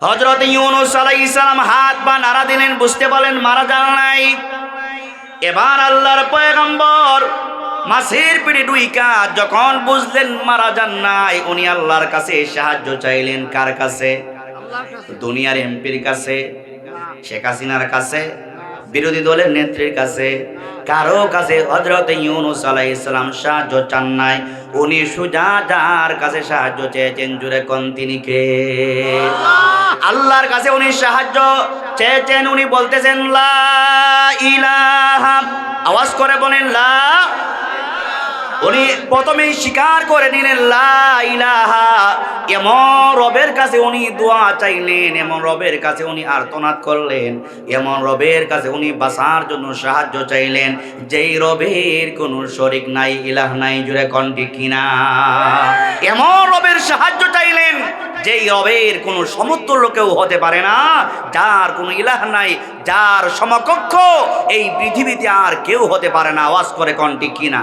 হজরত ইউনুস আলাইহিস সালাম হাত বা নাড়া দিলেন বুঝতে পারলেন মারা যান নাই। এবার আল্লাহর পয়গম্বর মাছের পিঠে ডুইকা যখন বুঝলেন মারা যান নাই উনি আল্লাহর কাছে সাহায্য চাইলেন কার কাছে। দুনিয়ার এমপির কাছে শেখ হাসিনার কাছে। বিরোধী দলের নেত্রীর কাছে, কারও কাছে হজরত ইউনুস আলাইহিস সালাম সাহায্য চান নাই, উনি সুজা যার কাছে সাহায্য চেয়েছেন জুড়ে কন তিনি কে? আল্লাহর কাছে উনি সাহায্য চেয়েছেন, উনি বলতেছেন, লা ইলাহা আওয়াজ করে বলেন, লা উনি প্রথমেই স্বীকার করে নিলেন, লা ইলাহা এমন রবের কাছে উনি দোয়া চাইলেন, এমন রবের কাছে উনি আর্তনাদ করলেন, এমন রবের কাছে উনি বাঁচার জন্য সাহায্য চাইলেন, যেই রবের কোনো শরিক নাই, ইলাহ নাই, জুড়ে কণ্ঠে কিনা এমন রবের সাহায্য চাইলেন, যেই রবের কোনো সমতুল্য কেউ হতে পারে না, যার কোনো ইলাহ নাই, যার সমকক্ষ এই পৃথিবীতে আর কেউ হতে পারে না, আওয়াজ করে কণ্ঠে কিনা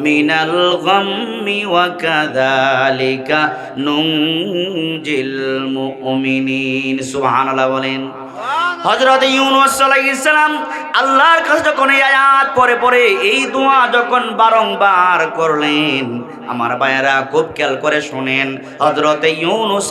من الغم وكذلك ننجي المؤمنين سبحان الله বলেন হজরত ইউনুস আলাইহিস সালাম আল্লাহর কাছে যখন এই আয়াত পরে পরে এই দোয়া যখন বারংবার করলেন, আমার ভাইয়েরা খুব খেয়াল করে শোনেন হজরত ইউনুস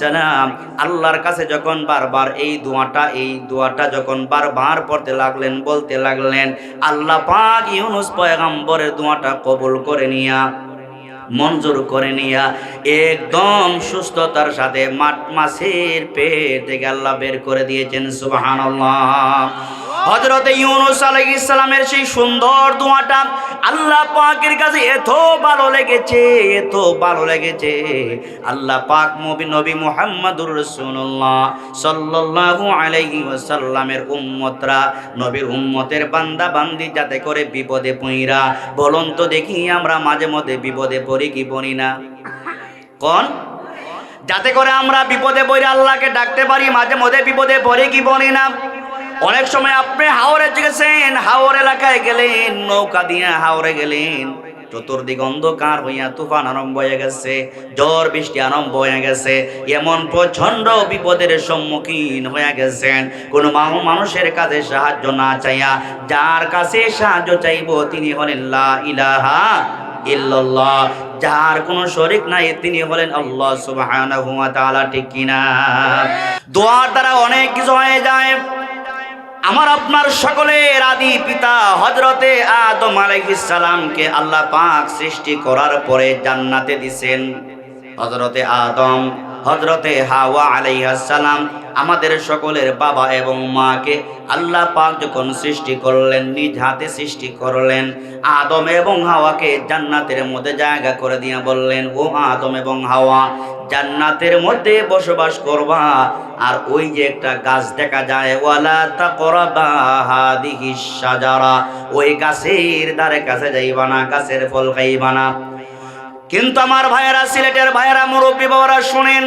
সালাম আল্লাহর কাছে যখন বারবার এই দোয়াটা এই দোয়াটা যখন বারবার পড়তে লাগলেন, বলতে লাগলেন, আল্লাহ পাক ইউনুস পয়গম্বরের দোয়াটা কবুল করে নিয়া মঞ্জুর করে নিয়া একদম সুস্থতার সাথে মাঠ মাছের পেট থেকে আল্লাহ বের করে দিয়েছেন, সুবহানাল্লাহ। হজরত ইউনুস আলাইহিস ইসলামের সেই সুন্দর দোয়াটা আল্লাহ পাকের কাছে এত ভালো লেগেছে, এত ভালো লেগেছে। আল্লাহ পাক নবী নবী মুহাম্মদুর রাসূলুল্লাহ সাল্লাল্লাহু আলাইহি ওয়াসাল্লামের উম্মতরা, নবীর উম্মতের বান্দা বান্দি যাতে করে বিপদে পইরা, বলুন তো দেখি আমরা মাঝে মধ্যে বিপদে পড়ি কি পড়ি না। কোন? যাতে করে আমরা বিপদে পড়ে আল্লাহকে ডাকতে পারি, মাঝে মধ্যে বিপদে পড়ে কি পড়ি না। অনেক সময় আপনি হাওড়ে গেছেন হাওড় এলাকায় গেলেন, নৌকা দিয়ে হাওড়ে গেলেন। চতুর্দিক অন্ধকার হইয়া তুফান আরম্ভ হয়ে গেছে, ঝড় বৃষ্টি আরম্ভ হয়ে গেছে, এমন প্রচণ্ড বিপদের সম্মুখীন হয়ে গেছেন। কোনো মানুষের কাছে সাহায্য না চাইয়া, যার কাছে সাহায্য চাইব তিনি হলেন লা ইলাহা ইল্লাল্লাহ। যার কোনো শরিক নাই, তিনি হলেন আল্লাহ সুবহানাহু ওয়া তাআলা, ঠিক কিনা? দোয়ার দ্বারা অনেক কিছু হয়ে যায় আমার আপনার সকলের আদি পিতা হজরতে আদম সালামকে আল্লাহ পাক সৃষ্টি করার পরে জান্নাতে দিছেন। হজরতে আদম হজরতে হাওয়া সালাম আমাদের সকলের বাবা এবং মাকে আল্লাহ পাক যখন সৃষ্টি করলেন, নিজ হাতে সৃষ্টি করলেন, আদম এবং হাওয়াকে জান্নাতের মধ্যে জায়গা করে দিয়ে বললেন, ও আদম এবং হাওয়া, জান্নাতের মধ্যে বসবাস করবা, আর ওই যে একটা গাছ দেখা যায়, ওয়ালা তাকরাবা হাদিহি শাজারা, ওই গাছের ধারে কাছে যাইবা না, গাছের ফল খাইবা না। কিন্তু আমার ভাইয়েরা, সিলেটের ভাইয়েরা, মুরব্বী বাবারা, শুনেন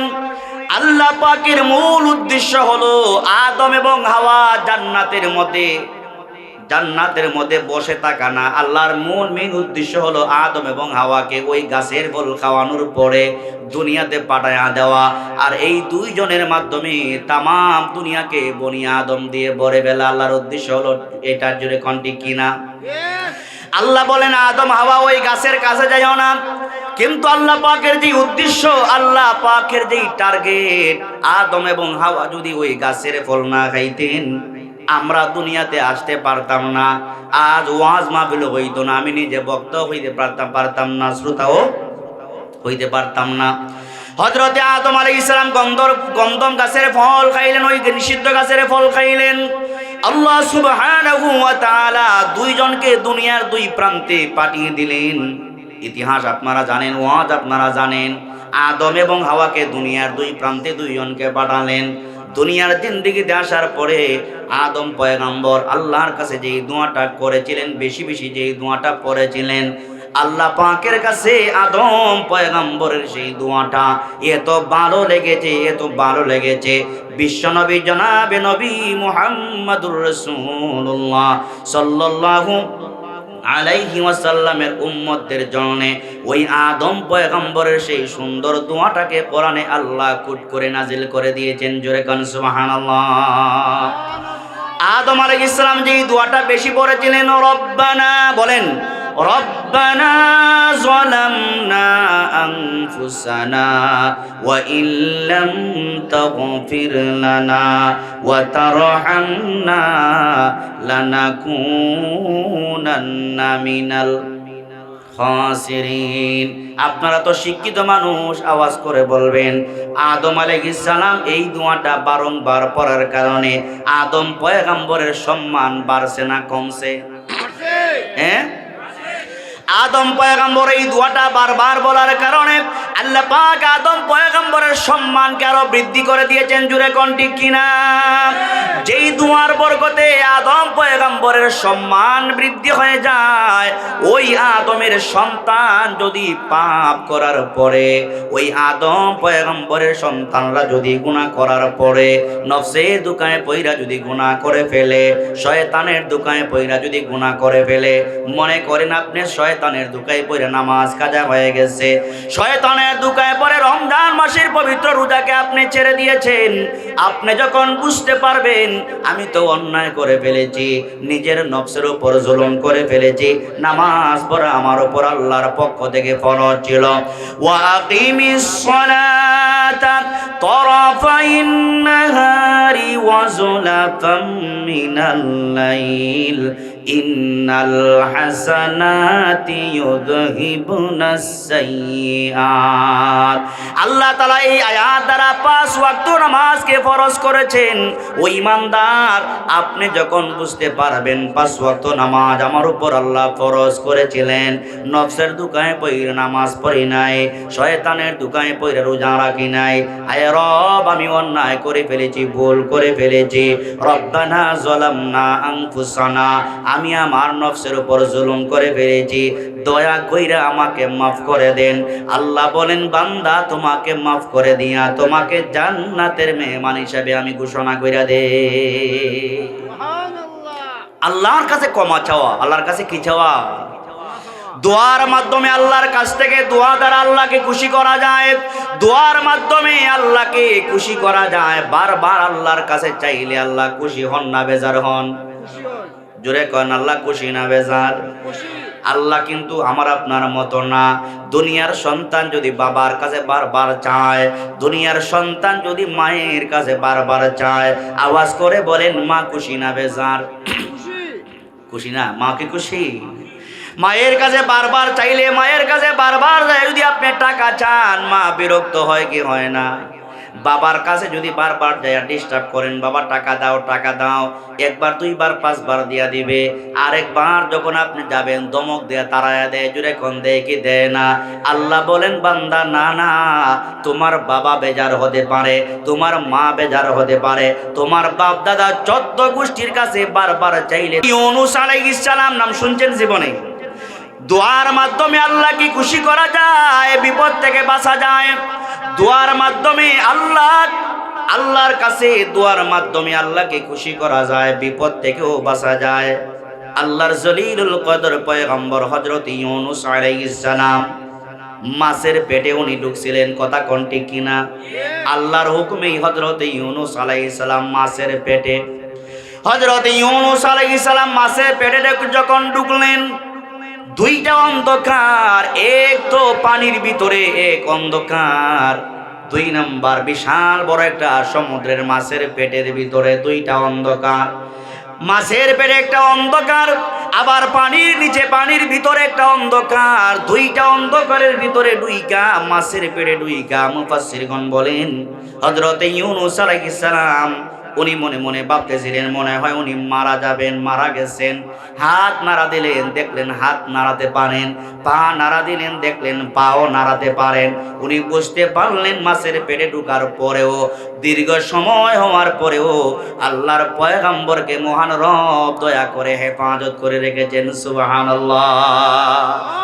আল্লাহ পাকের মূল উদ্দেশ্য হলো আদম এবং হাওয়া জান্নাতের মধ্যে জান্নাতের মধ্যে বসে থাকা না। আল্লাহর মূল মেন উদ্দেশ্য হলো আদম এবং হাওয়াকে ওই গাছের ফল খাওয়ানোর পরে দুনিয়াতে পাঠায়া দেওয়া। আর এই দুইজনের মাধ্যমে তামাম দুনিয়াকে বনি আদম দিয়ে ভরে বেলা আল্লাহর উদ্দেশ্য হলো এটার জুড়ে কন্টি কিনা? আল্লাহ বলেন আদম হাওয়া ওই গাছের কাছে যাইও না। কিন্তু আল্লাহ পাকের যে উদ্দেশ্য, আল্লাহ পাকের যেই টার্গেট আদম এবং হাওয়া যদি ওই গাছের ফল না খাইতেন, আমরা দুনিয়াতে আসতে পারতাম না। আজ ওয়াজ মাহফিল হইতো না, আমি নিজে বক্ত হইতে পারতাম পারতাম না, শ্রোতাও হইতে পারতাম না। হজরতে আদম আলাই ইসলাম গন্ধর, গন্ধম গাছের ফল খাইলেন, ওই নিষিদ্ধ গাছের ফল খাইলেন। আল্লাহ সুবহানাহু ওয়া তাআলা দুইজনকে দুনিয়ার দুই প্রান্তে পাঠিয়ে দিলেন। ইতিহাস আপনারা জানেন, ওয়াজ আপনারা জানেন, আদম এবং হাওয়াকে দুনিয়ার দুই প্রান্তে দুইজনকে পাঠালেন। দুনিয়ার জিন্দিগিতে আসার পরে আদম পয়গাম্বর আল্লাহর কাছে যেই দোয়াটা করেছিলেন, বেশি বেশি যেই দোয়াটা পড়েছিলেন, আল্লাহ পাকের কাছে আদম পয়গাম্বরের সেই দোয়াটা এত ভালো লেগেছে এত ভালো লেগেছে। বিশ্বনবী জনাবে নবী মুহাম্মাদুর রাসূলুল্লাহ সাল্লাল্লাহু আলাইহি ওয়াসাল্লামের উম্মতদের জন্য ওই আদম পয়গম্বরের সেই সুন্দর দোয়াটাকে কোরআনে আল্লাহ কুট করে নাজিল করে দিয়েছেন। জোরে কান, সুবহানাল্লাহ। আদম আলাইহিস সালাম যেই দোয়াটা বেশি পড়েছিলেন, রব্বানা, বলেন ربنا ظلمنا أنفسنا وإن لم تغفر لنا وترحمنا لنكونن من الخاسرين আপনারা তো শিক্ষিত মানুষ আওয়াজ করে বলবেন আদম আলাইহিস সালাম এই দোয়াটা বারংবার পড়ার কারণে আদম পয়গাম্বরের সম্মান বাড়ছে না কমছে হ্যাঁ আদম পয়গম্বর এই দোয়াটা বারবার বলার কারণে আল্লাহ পাক আদম পয়গম্বরের সম্মানকে আরও বৃদ্ধি করে দিয়েছেন, জুড়ে কণ্ঠি কিনা? যেই দোয়ার বরকতে আদম পয়গম্বরের সম্মান বৃদ্ধি হয়ে যায়, ওই আদমের সন্তান যদি পাপ করার পরে, ওই আদম পয়গম্বরের সন্তানরা যদি গুনাহ করার পরে নফসে দোকানে পইরা যদি গুনাহ করে ফেলে, শয়তানের দোকানে পইরা যদি গুনাহ করে ফেলে, মনে করেন আপনি শয়তানের দুকায় পড়ে নামাজ কাজা হয়ে গেছে। শয়তানের দুকায় পরে রমজান মাসের পবিত্র রোজাকে আপনি ছেড়ে দিয়েছেন। আপনি যখন বুঝতে পারবেন, আমি তো অন্যায় করে ফেলেছি, নিজের নফসের উপর জুলুম করে ফেলেছি, নামাজ পড়া আমার উপর আল্লাহর পক্ষ থেকে ফরজ ছিল। ওয়া আকিমিস সালাতা তরফাইন নাহারি ওয়া যুলাফাম মিনাল লাইল। আপনি যখন বুঝতে পারবেন পাঁচ ওয়াক্ত নামাজ আমার উপর আল্লাহ ফরজ করেছিলেন। নফসের দোকানে পইরে নামাজ পড়ি নাই, শয়তানের দোকানে পইরে রোজা রাখি নাই। আয় রব, আমি অন্যায় করে ফেলেছি, ভুল করে ফেলেছি। রব্বানা আমি আমার নফসের উপর জুলুম করে ফেলেছি, দয়া কইরা আমাকে মাফ করে দেন। আল্লাহ বলেন, বান্দা, তোমাকে মাফ করে দিয়া, তোমাকে জান্নাতের মেহমান হিসাবে আমি ঘোষণা কইরা দে। আল্লাহর কাছে ক্ষমা চাওয়া, আল্লাহর কাছে কি চাওয়া? দোয়ার মাধ্যমে আল্লাহর কাছ থেকে দোয়া দ্বারা আল্লাহকে খুশি করা যায়, দোয়ার মাধ্যমে আল্লাহকে খুশি করা যায়। বারবার আল্লাহর কাছে চাইলে আল্লাহ খুশি হন না, বেজার হন। জোরে কন আল্লাহ খুশি না বেজার? আল্লাহ কিন্তু আমার আপনার মতো না। দুনিয়ার সন্তান যদি বাবার কাছে বারবার চায় দুনিয়ার সন্তান যদি মায়ের কাছে বারবার চায় আওয়াজ করে বলেন মা খুশি না বেজার? খুশি না? মা কি খুশি? মায়ের কাছে বারবার চাইলে মায়ের কাছে বারবার যায় যদি আপনি টাকা চান মা বিরক্ত হয় কি হয় না? বাবার কাছে যদি বারবার যায় ডিস্টার্ব করেন, বাবা, টাকা দাও টাকা দাও, একবার দুইবার, পাঁচবার দিয়া দিবে। আরেকবার যখন আপনি যাবেন, দমক দেয়া, তারায়া দেয় জুড়ে কোন, দেয় কি, দেয় না? আল্লাহ বলেন, বান্দা, না না, তোমার বাবা বেজার হতে পারে, তোমার মা বেজার হতে পারে, তোমার বাপ দাদা চোদ্দ গোষ্ঠীর কাছে বারবার চাইলে ইউনুস আলাইহিস সালাম, নাম শুনছেন জীবনে? দোয়ার মাধ্যমে আল্লাহ কি খুশি করা যায়, বিপদ থেকে বাঁচা যায়? দোয়ার মাধ্যমে আল্লাহ, আল্লাহর কাছে দোয়ার মাধ্যমে আল্লাহকে খুশি করা যায়, বিপদ থেকেও বাঁচা যায়। আল্লাহর জলিলুল কদর পয়গম্বর হজরত ইউনুস সালাম, মাছের পেটে উনি ঢুকছিলেন, কথা কোনটি কিনা? আল্লাহর হুকুমেই হজরত ইউনুস সালাম মাছের পেটে হজরত ইউনুস সালাম মাছের পেটে যখন ঢুকলেন দুইটা অন্ধকার, এক তো পানির ভিতরে, এক অন্ধকার। দুই নাম্বার, বিশাল বড় একটা সমুদ্রের মাছের পেটের ভিতরে দুইটা অন্ধকার। মাছের পেটে একটা অন্ধকার, আবার পানির নিচে পানির ভিতরে একটা অন্ধকার। দুইটা অন্ধকারের ভিতরে দুইকা মাছের পেটে দুইকা মুফাসসিরগণ বলেন, হযরত ইউনূস আলাইহিস সালাম উনি মনে মনে ভাবতেছিলেন, মনে হয় উনি মারা যাবেন, মারা গেছেন। হাত নাড়া দিলেন, দেখলেন হাত নাড়াতে পারেন, পা নাড়া দিলেন, দেখলেন পাও নাড়াতে পারেন। উনি বুঝতে পারলেন মাছের পেটে ঢুকার পরেও, দীর্ঘ সময় হওয়ার পরেও আল্লাহর পয়গাম্বরকে মহান রব দয়া করে হেফাজত করে রেখেছেন সুবাহান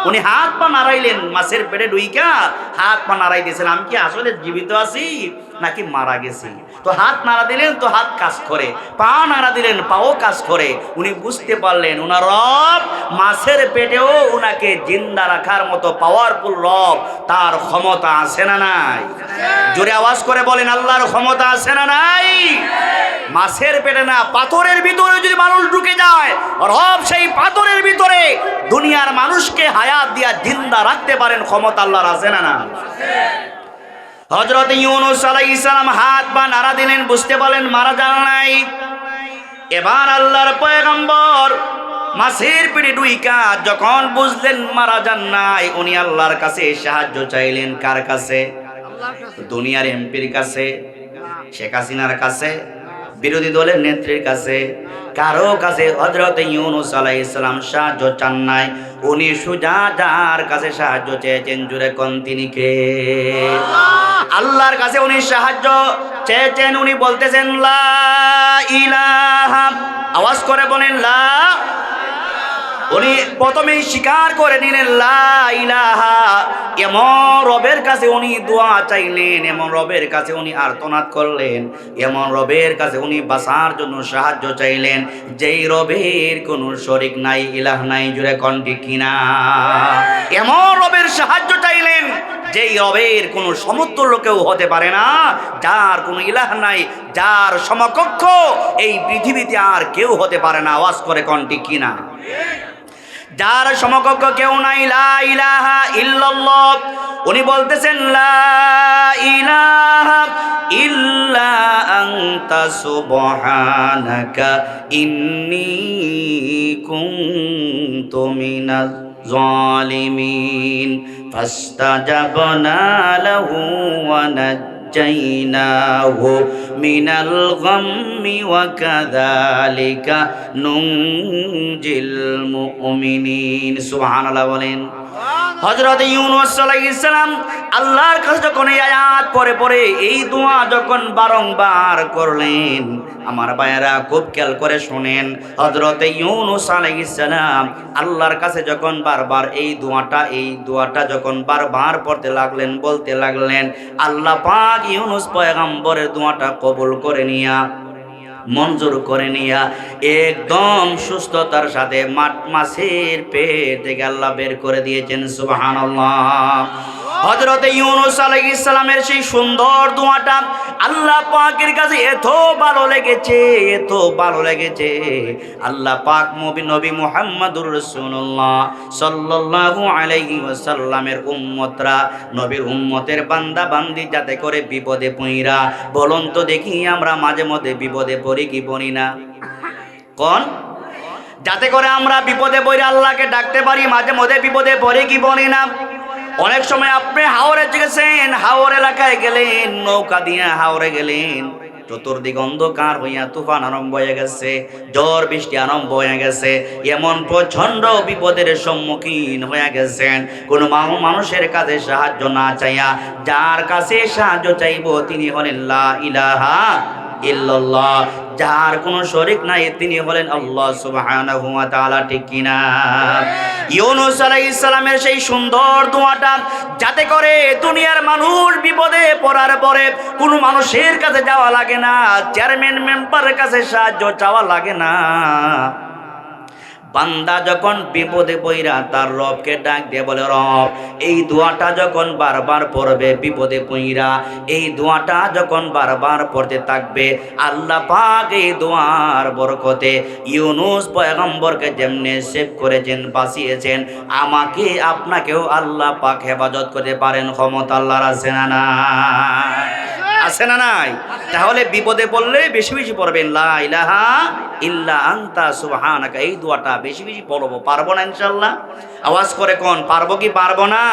উনি হাত পা নাড়াইলেন, মাছের পেটে ডুইকা হাত পা নাড়াই দিয়েছেন, আমি কি আসলে জীবিত আছি? নাকি মারা গেছি। তো হাত নাড়া দিলেন, তো হাত কাজ করে। পা নাড়া দিলেন, পাও কাজ করে। উনি বুঝতে পারলেন, উনার রব মাছের পেটেও উনাকে জিন্দা রাখার মতো পাওয়ারফুল রব, তার ক্ষমতা আছে না নাই? জোরে আওয়াজ করে বলেন, আল্লাহর ক্ষমতা আছে না নাই? মাছের পেটে না, পাথরের ভিতরে যদি মানুষ ঢুকে যায় রব সেই পাথরের ভিতরে দুনিয়ার মানুষকে হায়াত দিয়া জিন্দা রাখতে পারেন, ক্ষমতা আল্লাহর আছে না না হজরত ইউনুস আলাইহিস সালাম হাত বা নাড়া দিলেন, বুঝতে পারলেন মারা যান নাই। এবার আল্লাহর পয়গম্বর মাছের পিঠে ডুইকা যখন বুঝলেন মারা যান নাই, উনি আল্লাহর কাছে সাহায্য চাইলেন কার কাছে? দুনিয়ার এমপির কাছে, শেখ হাসিনার কাছে। বিরোধী দলের নেত্রীর কাছে, কারও কাছে হজরত ইউনুস আলাই ইসলাম সাহায্য চান নাই। উনি সুজা যার কাছে সাহায্য চেয়েছেন জুড়ে কন তিনি কে? আল্লাহর কাছে উনি সাহায্য চেয়েছেন, উনি বলতেছেন, লা ইলাহা আওয়াজ করে বলেন, লা উনি প্রথমেই স্বীকার করে নিলেন এমন রবের কাছে উনি দোয়া চাইলেন, এমন রবের কাছে উনি আর্তনাদ করলেন, এমন রবের কাছে উনি বাঁচার জন্য সাহায্য চাইলেন, যেই রবের কোনো শরিক নাই, ইলাহ নাই, জুড়ে কণ্ঠে কিনা। এমন রবের সাহায্য চাইলেন, যেই রবের কোনো সমতুল্য কেউ হতে পারে না, যার কোনো ইলাহ নাই, যার সমকক্ষ এই পৃথিবীতে আর কেউ হতে পারে না আওয়াজ করে কণ্ঠে কিনা। যার সমকক্ষ কেউ নাই, লা ইলাহা ইল্লাল্লাহ। উনি বলতেছেন, লা ইলাহা ইল্লা আনতা সুবহানাকা ইন্নী কুনতু মিনাজ জালিমিন ফাস্তাজাবনা লাহু ওয়া نجيناه من الغم وكذلك ننجي المؤمنين سبحان الله বলেন হজরত ইউনুস আলাইহিস আল্লাহর কাছে যখন এই আয়াত পরে পরে এই দোয়া যখন বারংবার করলেন, আমার ভাইয়েরা খুব খেয়াল করে শোনেন হজরত ইউনুস আলাইহিস সালাম আল্লাহর কাছে যখন বারবার এই দোয়াটা এই দোয়াটা যখন বারবার পড়তে লাগলেন, বলতে লাগলেন, আল্লাহ পাক ইউনুস পয়গম্বরের দোয়াটা কবুল করে নিয়া মঞ্জুর করে নিয়া একদম সুস্থতার সাথে মাঠ মাছের পেট থেকে বের করে দিয়েছেন সুবাহান হজরত ইউনুস আলাইহিস সালামের সেই সুন্দর দোয়াটা আল্লাহ পাকের কাছে এত ভালো লেগেছে, এত ভালো লেগেছে। আল্লাহ পাক নবী নবী মুহাম্মদুর রাসূলুল্লাহ সাল্লাল্লাহু আলাইহি ওয়াসাল্লামের উম্মতরা, নবীর উম্মতের বান্দা বান্দি যাতে করে বিপদে পইরা, বলুন তো দেখি আমরা মাঝে মধ্যে বিপদে পড়ি কি পড়ি না? কোন? যাতে করে আমরা বিপদে পড়ে আল্লাহকে ডাকতে পারি, মাঝে মধ্যে বিপদে পড়ে কি পড়ি না? অনেক সময় আপনি হাওড়ে গেছেন হাওড় এলাকায় গেলেন, নৌকা দিয়ে হাওড়ে গেলেন, চতুর্দিক অন্ধকার হইয়া তুফান আরম্ভ হয়ে গেছে, ঝড় বৃষ্টি আরম্ভ হয়ে গেছে, এমন প্রচণ্ড বিপদের সম্মুখীন হয়ে গেছেন। কোন মানুষের কাছে সাহায্য না চাইয়া, যার কাছে সাহায্য চাইব তিনি হলেন লা ইলাহা ইল্লাল্লাহ। যার কোনো শরিক নাই তিনি হলেন আল্লাহ সুবহানাহু ওয়া তাআলা ঠিক কিনা? ইউনুস আলাইহিস সালামের সেই সুন্দর দোয়াটা যাতে করে দুনিয়ার মানুষ বিপদে পড়ার পরে কোনো মানুষের কাছে যাওয়া লাগে না চেয়ারম্যান মেম্বারের কাছে সাহায্য চাওয়া লাগে না। বান্দা যখন বিপদে পইরা তার রবকে ডাক দিয়ে বলে, রব, এই দোয়াটা যখন বারবার পড়বে বিপদে পইরা, এই দোয়াটা যখন বারবার পড়তে থাকবে, আল্লাহ পাক এই দোয়ার বরকতে ইউনুস পয়গম্বরকে যেমনে সেভ করেছেন, বাঁচিয়েছেন, আমাকে আপনাকেও আল্লাহ পাক হেফাজত করতে পারেন, ক্ষমতা আল্লাহর আছে না আছে না নাই? তাহলে বিপদে পড়লে বেশি বেশি পড়বেন। লা ইল্লা আন্তা সুবহানাকা। এই দোয়াটা বেশি বেশি পড়ব। পারব না ইনশাল্লাহ আওয়াজ করে কোন, পারব কি পারব না?